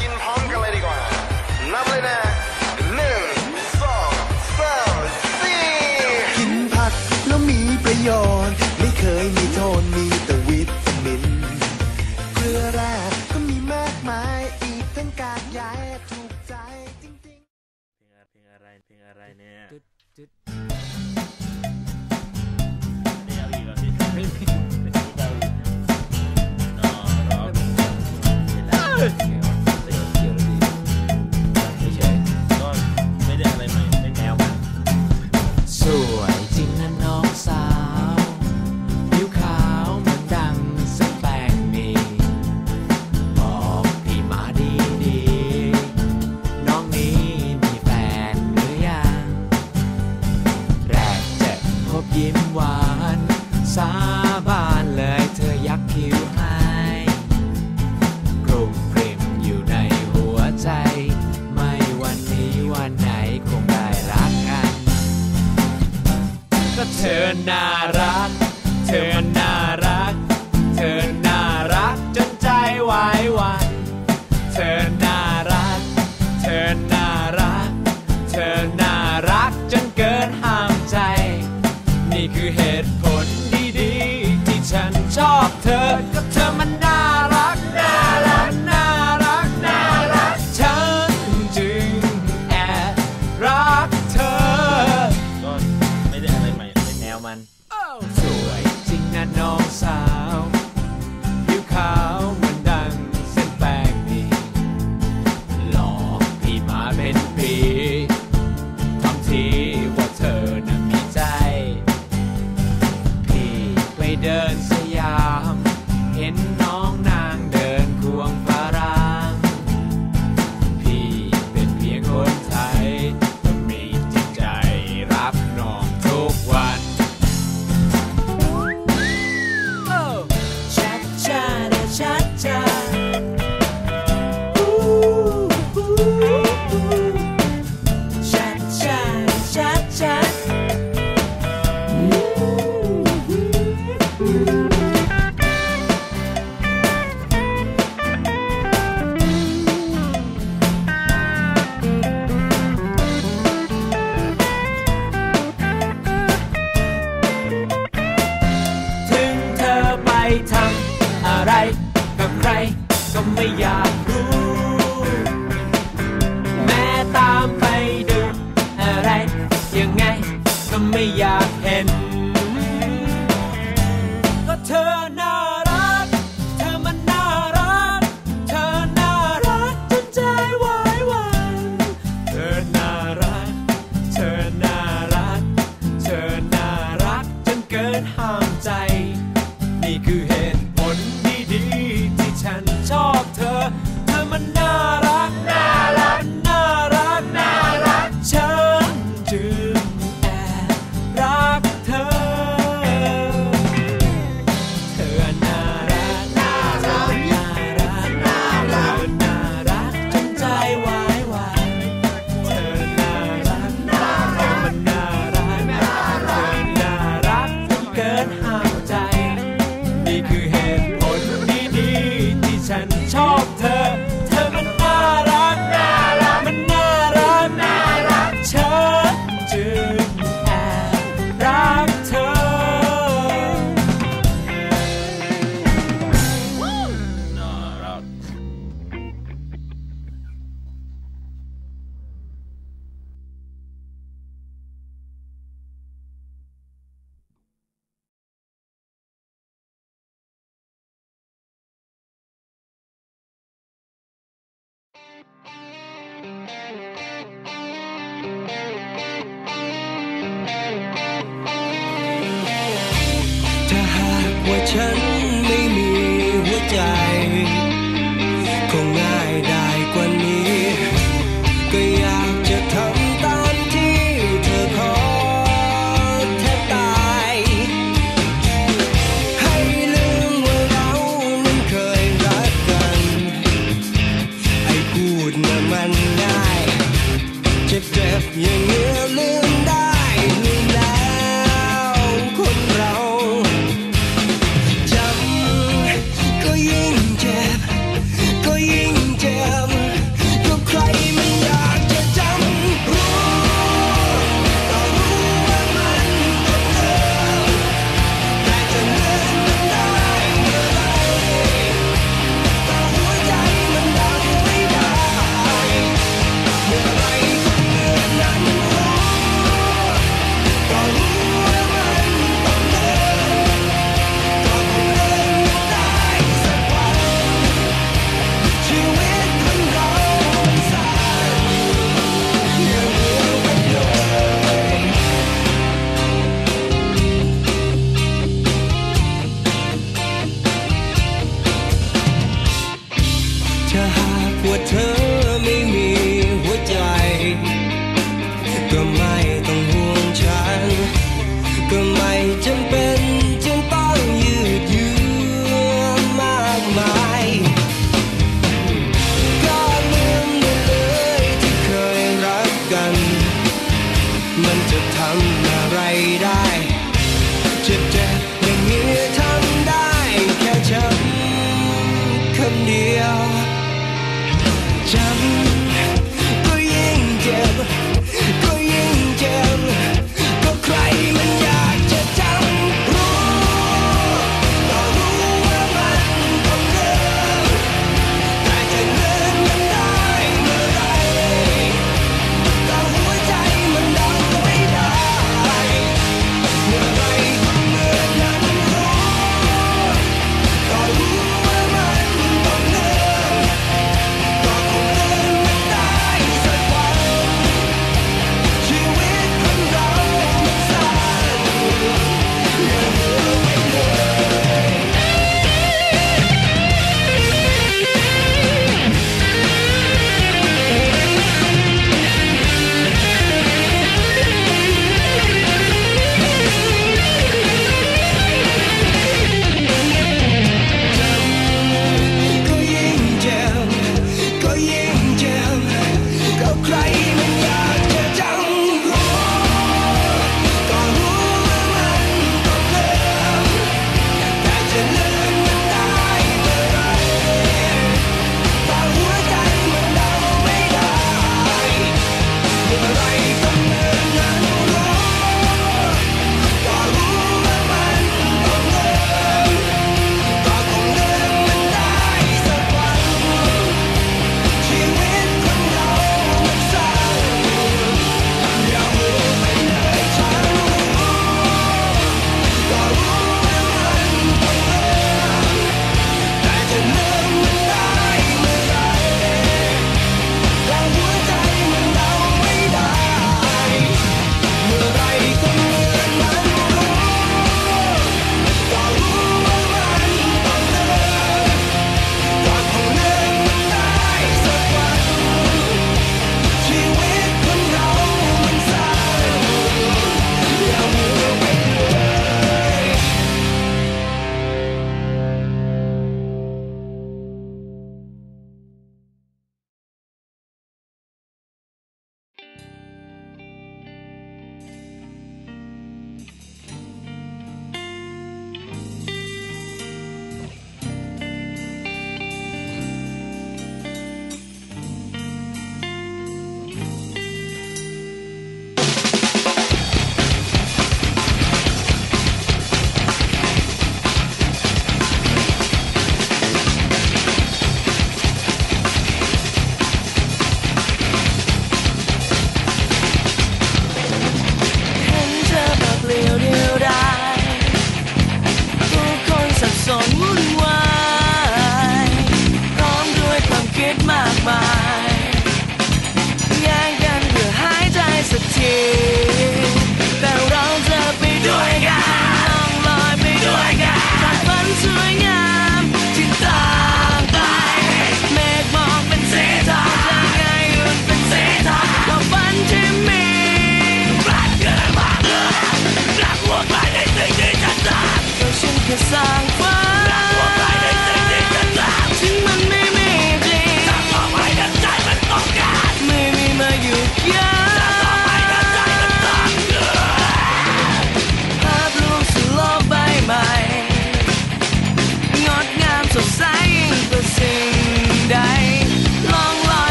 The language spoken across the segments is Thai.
skin hong kong lady. Lovely man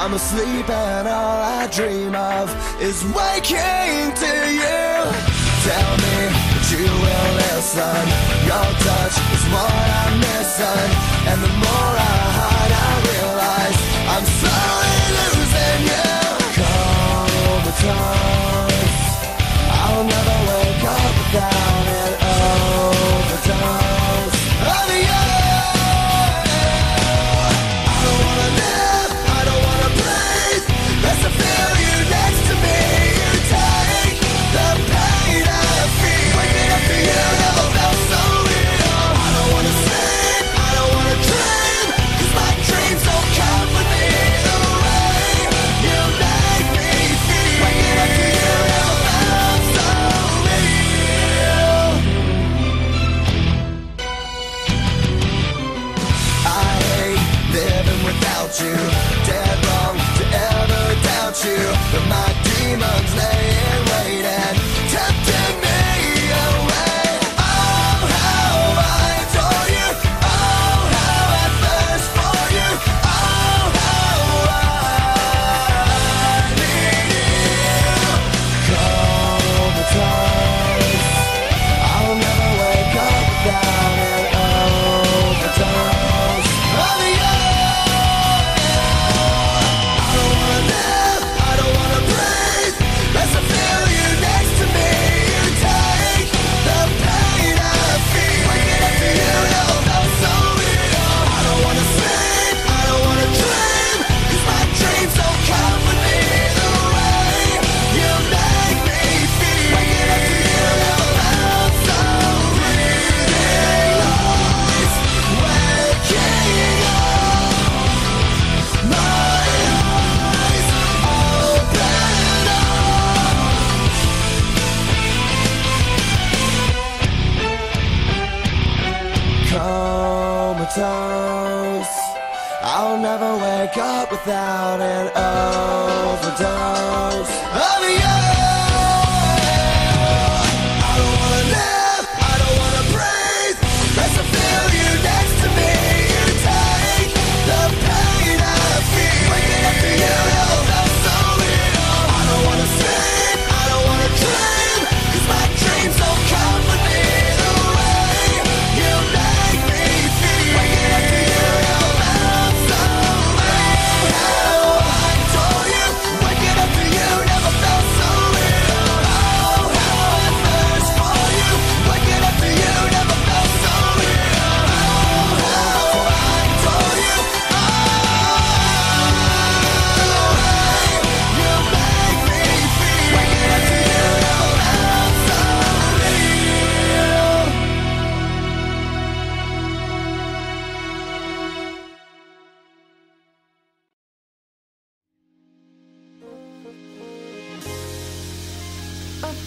I'm asleep and all I dream of is waking to you. Tell me that you will listen. Your touch is what I'm missing. And the more I hide, I realize I'm slowly losing you. Comatose. I'll never wake up without an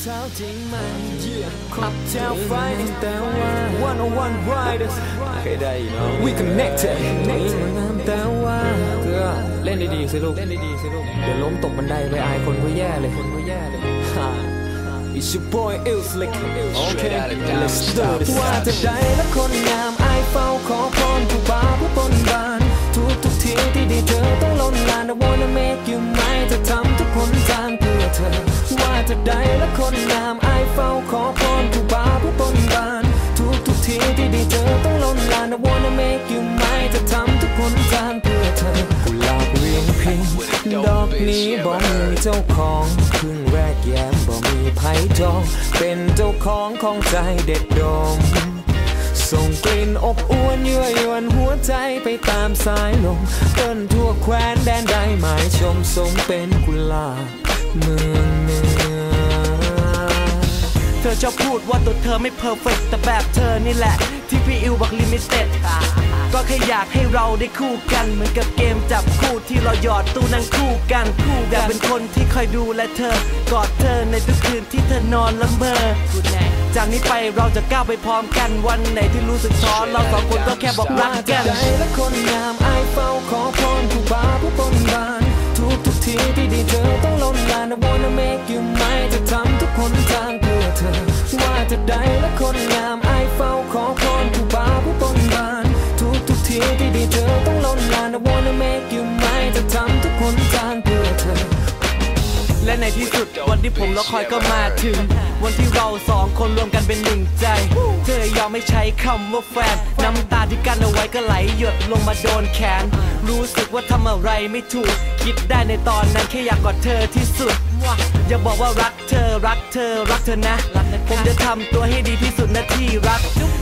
เท้าจริงมันขับเท้าไฟแต่ว่า one on one riders เคยได้เนาะ we connected แต่ว่าก็เล่นดีๆสิลูก เล่นดีๆสิลูก เดี๋ยวล้มตกบันไดไปอายคนก็แย่เลย คนก็แย่เลย It's your boy Ill Slick Okay let's do this ว่าจะได้และคนงามอายเฝ้าขอพรผู้บ่าวผู้บนบาน ทุกทุกทีที่ได้เจอต้องล้นลาน I wanna make you mine จะทำทุกคนทางเพื่อเธอ ว่าจะได้และคนงามอายเฝ้าขอพรผู้บ่าวผู้บนบาน ทุกทุกทีที่ได้เจอต้องล้นลาน I wanna make you mine จะทำทุกคนทางเพื่อเธอกุหลาบเวียงพิงดอกนี้บ่มีเจ้าของครึ่งแรกแย้มบ่มีไผ่จองเป็นเจ้าของของใจเด็ดดม ส่งกลิ่นอบอวนยั่วยวนหัวใจไปตามสายลมเดินทั่วแคว้นแดนใดหมายชมทรงเป็นกุหลาบเมืองเนือเธอชอบพูดว่าตัวเธอไม่เพอร์เฟกแต่แบบเธอนี่แหละ ที่พี่อิวบอกลิมิเต็ดก็แค่อยากให้เราได้คู่กัน เหมือนกับเกมจับคู่ที่เราหยอดตู้นั่งคู่กันคู่อยากเป็นคนที่คอยดูแลเธอกอดเธอในทุกคืนที่เธอนอนละเมอ จากนี้ไปเราจะก้าวไปพร้อมกันวันไหนที่รู้สึกท้อเราสองคนก็แค่บอกรักกันใจและคนงามไอเฝ้าขอพรผู้บาผู้ปนบานทุกทุกทีที่ดีเธอต้องล้นลาน I wanna make you mine จะทำทุกคนทางเพื่อเธอ ว่าจะได้และคนงามไอเฝ้าขอพรผู้บาผู้ปนบานทุกทุกทีที่ดีเธอต้องล้นลาน I wanna make you mine จะทำทุกคนทางเพื่อเธอ และในที่สุด ที่ผมรอคอยก็มาถึง วันที่เราสองคนรวมกันเป็นหนึ่งใจ เธอยอมไม่ใช้คำว่าแฟน น้ำตาที่กั้นเอาไว้ก็ไหลหยดลงมาโดนแขน รู้สึกว่าทำอะไรไม่ถูก คิดได้ในตอนนั้นแค่อยากกอดเธอที่สุด อย่าบอกว่ารักเธอรักเธอรักเธอนะ ผมจะทำตัวให้ดีที่สุดนะที่รัก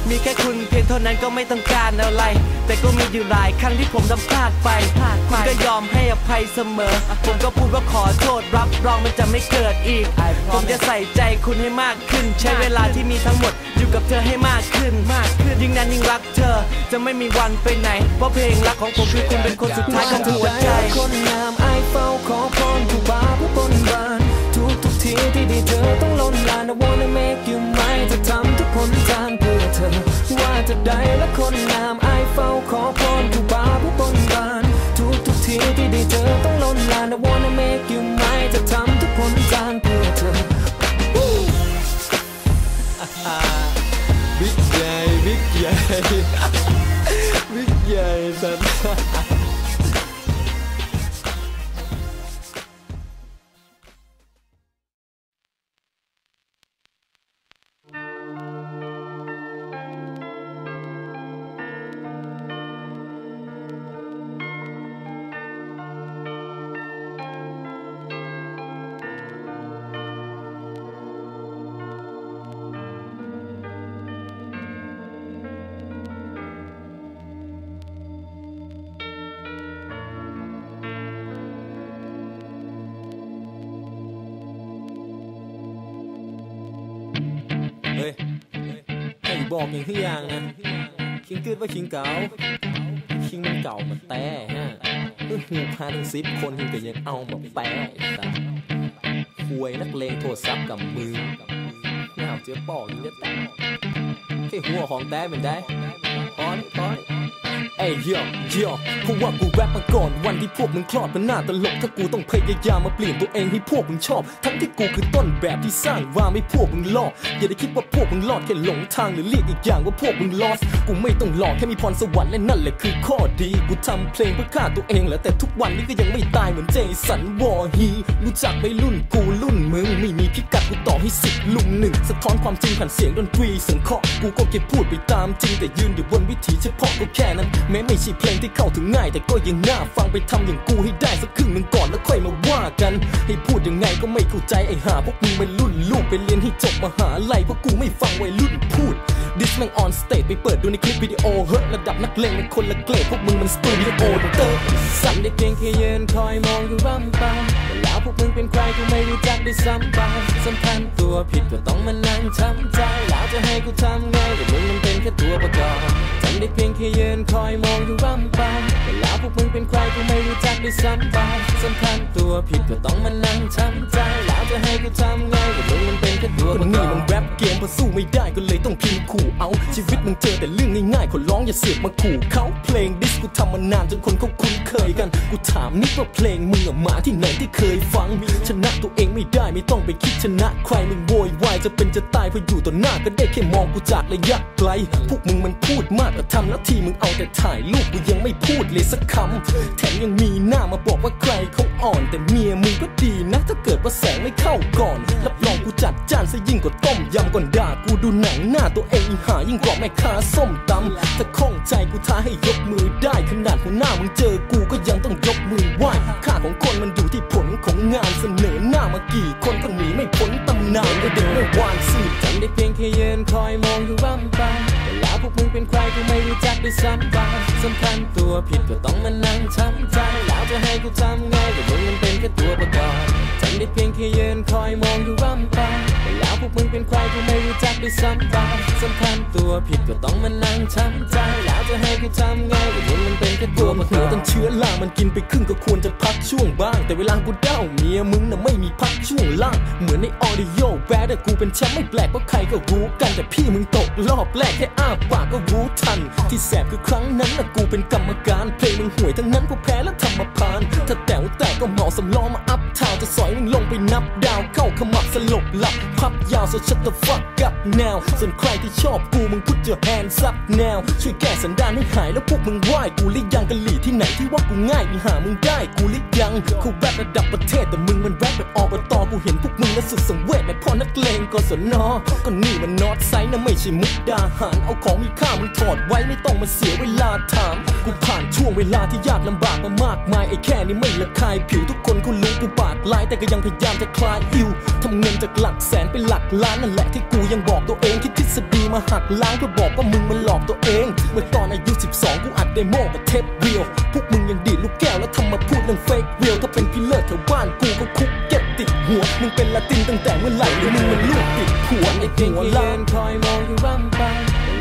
มีแค่คุณเพียงเท่านั้นก็ไม่ต้องการอะไร แต่ก็มีอยู่หลายครั้งที่ผมทำพลาดไปคุณก็ยอมให้อภัยเสมอ ผมก็พูดว่าขอโทษรับรองมันจะไม่เกิดอีก ผมจะใส่ใจคุณให้มากขึ้น ใช้เวลาที่มีทั้งหมดอยู่กับเธอให้มากขึ้นมากขึ้นยิ่งนานยิ่งรักเธอ จะไม่มีวันไปไหน เพราะเพลงรักของผมคือคุณเป็นคนสุดท้ายของหัวใจคนงามไอเฝ้าขอพรผู้บาผู้ีที่ด้เจอต้องล้นลาน I wanna make you mine จะทำทุกคนทางเพื่อเธอ ว่าจะได้และคนงามไอเฝ้าขอพรผู้บาผู้บนบานทุกทุกทีที่ด้เจอต้องล้นลาน I wanna make you mine จะทำทุกคนทางเพื่อเธอบิ๊กให บอกอย่างที่อย่างนะคิงเกิดว่าคิงเก่าคิงมันเก่ามันแต่ฮะเออหูพาทั้งสิบคนคิงก็ยังเอามาแปะแต่ควยนักเลงโทรศัพท์กับมือน่าเจือปอกยิงจะแตกแค่หัวของแต่เป็นได้พอนี่พอนี่ เอ้ยเยอะเยอะเพราะว่ากูแรปมาก่อนวันที่พวกมึงคลอดมันน่าตลก ถ้ากูต้องพยายามมาเปลี่ยนตัวเองให้พวกมึงชอบ ทั้งที่กูคือต้นแบบที่สร้างว่าไม่พวกมึงลอกอย่าได้คิดว่าพวกมึงรอดแค่หลงทางหรือเรียกอีกอย่างว่าพวกมึงลอสกูไม่ต้องหลอกแค่มีพรสวรรค์และนั่นแหละคือข้อดีกูทำเพลงเพื่อฆ่าตัวเองแหละแต่ทุกวันนี้ก็ยังไม่ตายเหมือนเจสันวอร์ฮีรู้จักไม่รุ่นกูรุ่นมึงไม่มีพิกัดกูต่อให้สิบลุมหนึ่งสะท้อนความจริงผ่านเสียงดนตรีเสังเคราะห์กูก็แค่พูดไปตามจริงแต่ยืนอยู่บนวิถีเฉพาะก็แค่นั้นแม้ไม่ใช่เพลงที่เข้าถึงง่าย แต่ก็ยังน่าฟังไปทำอย่างกูให้ได้สักครึ่งหนึ่งก่อนแล้วค่อยมาว่ากัน ให้พูดยังไงก็ไม่เข้าใจไอ้ห่าพวกมึงมันรุ่นลูกไปเรียนให้จบมหาลัยเพราะกูไม่ฟังวัยรุ่นพูดดิสแมงออนสเตจไปเปิดดูในคลิปวิดีโอเฮ้ยระดับนักเลงเป็นคนละเกรดพวกมึงมันสตูดิโอเตอร์สั่นได้เพียงแค่ยืนคอยมองดูร่ำไป พวกมึงเป็นใครกูไม่รู้จักด้วยซ้ำไปสำคัญตัวผิดก็ต้องมานั่งช้ำใจ แล้วจะให้กูทำไงแต่มึงมันเป็นแค่ตัวประกอบทำได้เพียงแค่ยืนคอยมองดูร่ำไปแต่แล้วพวกมึงเป็นใครกูไม่รู้จักด้วยซ้ำไปสำคัญตัวผิดก็ต้องมานั่งช้ำใจ แล้วจะให้กูทำไงแต่มึงมันเป็นแค่ตัวประกอบแรปเกมพอสู้ไม่ได้ก็เลยต้องพิมพ์ขู่เอา ชีวิตมึงเจอแต่เรื่องง่ายๆขอร้องอย่าเสือกมาขู่เขาเพลงดิสกูทำมานานจนคนเขาคุ้นเคยกัน กูถามนิดว่าเพลงมึงอะมาที่ไหนที่เคยฟัง ชนะตัวเองไม่ได้ไม่ต้องไปคิดชนะใครมึงโวยวายจะเป็นจะตายเพออยู่ต่อหน้าก็ได้แค่มองกูจากระยะไกล พวกมึงมันพูดมากแต่ทำหน้าที่มึงเอาแต่ถ่ายรูปกูยังไม่พูดเลยสักคำแถมยังมีหน้ามาบอกว่าใครเขาอ่อน แต่เมียมึงก็ดีนะ ถ้าเกิดว่าแสงไม่เข้าก่อนรับรองกูจัดจานซะยิ่งกว่าต้มยำก่อนด่ากูดูหนังหน้าตัวเองหายิ่งกว่าแม่ค้าส้มตำถ้าข้องใจกูท้าให้ยกมือได้ขนาดหัวหน้ามึงเจอกูก็ยังต้องยกมือไหว้ค่าของคนมันอยู่ที่ผลของงานเสนอหน้ามากี่คนก็หนีไม่พ้นตำนานก็เดินไม่วานสื่อทำได้เพียงแค่ยืนคอยมองดูร่ำไปแต่แล้ว พวกมึงเป็นใครกูไม่รู้จักด้วยซ้ำไปสำคัญตัวผิดก็ต้องมานั่งช้ำใจแล้วจะให้กูทำไงแต่มึงมันเป็นแค่ตัวประกอบทำได้เพียงแค่ยืนคอยมองดูร่ำไปแล้วพวกมึงเป็นใครกูไม่รู้จักด้วยซ้ำไปสำคัญตัวผิดก็ต้องมานั่งช้ำใจแล้วจะให้กูทำไงแต่มึงมันเป็นแค่ตัวประกอบตั้งเชื้อรามันกินไปครึ่งก็ควรจะพักช่วงบ้าง แต่เวลากูเด้าเมียมึงน่ะไม่มีพักช่วงล่าง เหมือนในออดิโอแบดกูเป็นแชมป์ไม่แปลกเพราะใครก็รู้กันแต่พี่มึงตกรอบแรกแค่อ้าปากก็รู้ทัน ที่แสบคือครั้งนั้นนะกูเป็นกรรมการ เพลงมึงห่วยทั้งนั้นพวกแพ้แล้วทำมาพาน ถ้าแต๋วแตกก็เหมาสำล้อมาอัพทาจะสอยมึงลงไปนับดาวเข้าขมับสลบหลับพับยาว so shut the fuck up now ส่วนใครที่ชอบกูมึง put your hands up now ช่วยแก้สันดานให้หายแล้วพวกมึงไหวกูหรือยังกะหลี่ที่ไหนที่ว่ากูง่ายมีหามึงได้กูหรือยังเขาแรประดับประเทศแต่มึงมันแรปแบบอบตกูเห็นพวกมึงแล้วสุดสังเวชในพ่อนักเลงกศนก็นี่มันนอตไซน์นะไม่ใช่มุกดาหารเอาของมีค่ามึงถอดไว้ไม่ต้องมาเสียเวลาถามกูผ่านช่วงเวลาที่ยากลำบากมามากมายไอ้แค่นี้ไม่ละคายผิวทุกคนก็รู้กูบาดลายแต่ก็ยังพยายามจะคลายอิวทำเงินจากหลักแสนเป็นหลักล้านนั่นแหละที่กูยังบอกตัวเองคิดทฤษฎีมาหักล้างเพื่อบอกว่ามึงมันหลอกตัวเอง เมื่อตอนอายุ 12 กูอัดเดโมกับเทปเรียวพวกมึงยังดีดลูกแก้วแล้วทำมาพูดเรื่องเฟกเรียวถ้าเป็นพี่เลิศแถวบ้านกูก็คุกเก็บติดหัวมึงเป็นละตินตั้งแต่เมื่อไหร่หรือมึงมันลูกติดหัวไอ้หัวล้านคอยมองอยู่ร่ำไป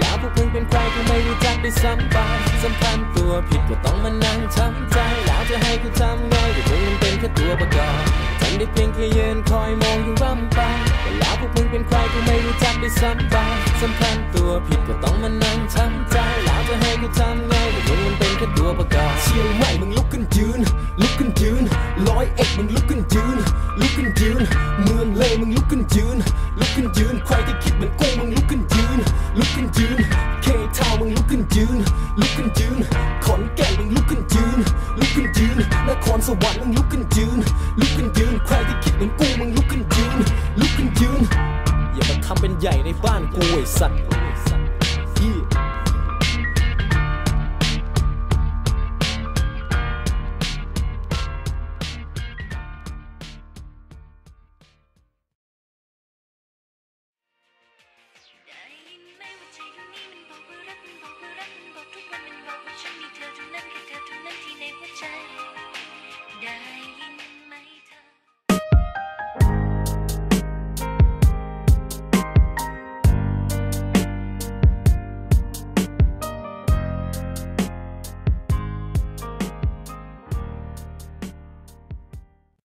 แล้วพวกมึงเป็นใครกูไม่รู้จักได้ซ้ำไปสำคัญตัวผิดก็ต้องมานั่งช้ำใจแล้วจะให้กูทำ ตัวประกอบทำได้เพียงแค่ยืนคอยมองอยู่ร่ำไปแล้วพวกมึงเป็นใครกูไม่รู้จักได้ซ้ำไปสำคัญตัวผิดก็ต้องมานั่งช้ำใจแล้วจะให้กูทำไงก็มึงมันเป็นแค่ตัวประกอบเชียงใหม่มึงลุกขึ้นยืน ลุกขึ้นยืนร้อยเอ็ดมึงลุกขึ้นยืน ลุกขึ้นยืน เมืองเลยมึงลุกขึ้นยืน ลุกขึ้นยืน ใครที่คิดเหมือนกูมึงลุกขึ้นยืน ลุกขึ้นยืนเคทาวมึงลุกขึ้นยืน ลุกขึ้นยืน ขอนแก่นมึงลุกขึ้นยืน ลุกขึ้นยืนนครสวรรค์มึงลุก อ